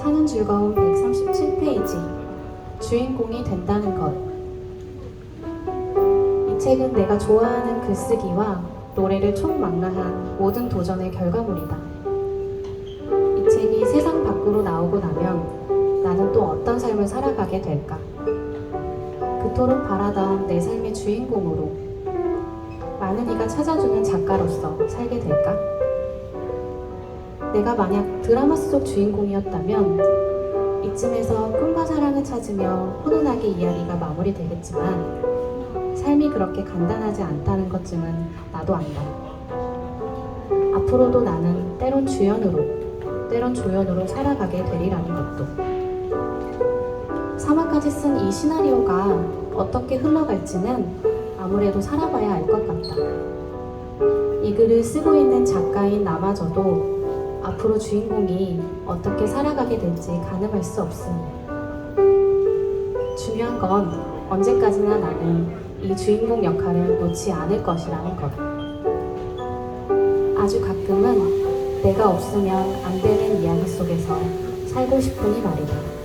사는 즐거움 137페이지 주인공이 된다는 것. 이 책은 내가 좋아하는 글쓰기와 노래를 총망라한 모든 도전의 결과물이다. 이 책이 세상 밖으로 나오고 나면 나는 또 어떤 삶을 살아가게 될까? 그토록 바라던 내 삶의 주인공으로 많은 이가 찾아주는 작가로서 살게 될까? 내가 만약 드라마 속 주인공이었다면 이쯤에서 꿈과 사랑을 찾으며 훈훈하게 이야기가 마무리되겠지만 삶이 그렇게 간단하지 않다는 것쯤은 나도 안다. 앞으로도 나는 때론 주연으로, 때론 조연으로 살아가게 되리라는 것도. 사막까지 쓴 이 시나리오가 어떻게 흘러갈지는 아무래도 살아봐야 알 것 같다. 이 글을 쓰고 있는 작가인 나마저도 앞으로 주인공이 어떻게 살아가게 될지 가늠할 수 없습니다. 중요한 건 언제까지나 나는 이 주인공 역할을 놓지 않을 것이라는 것. 아주 가끔은 내가 없으면 안 되는 이야기 속에서 살고 싶으니 말이다.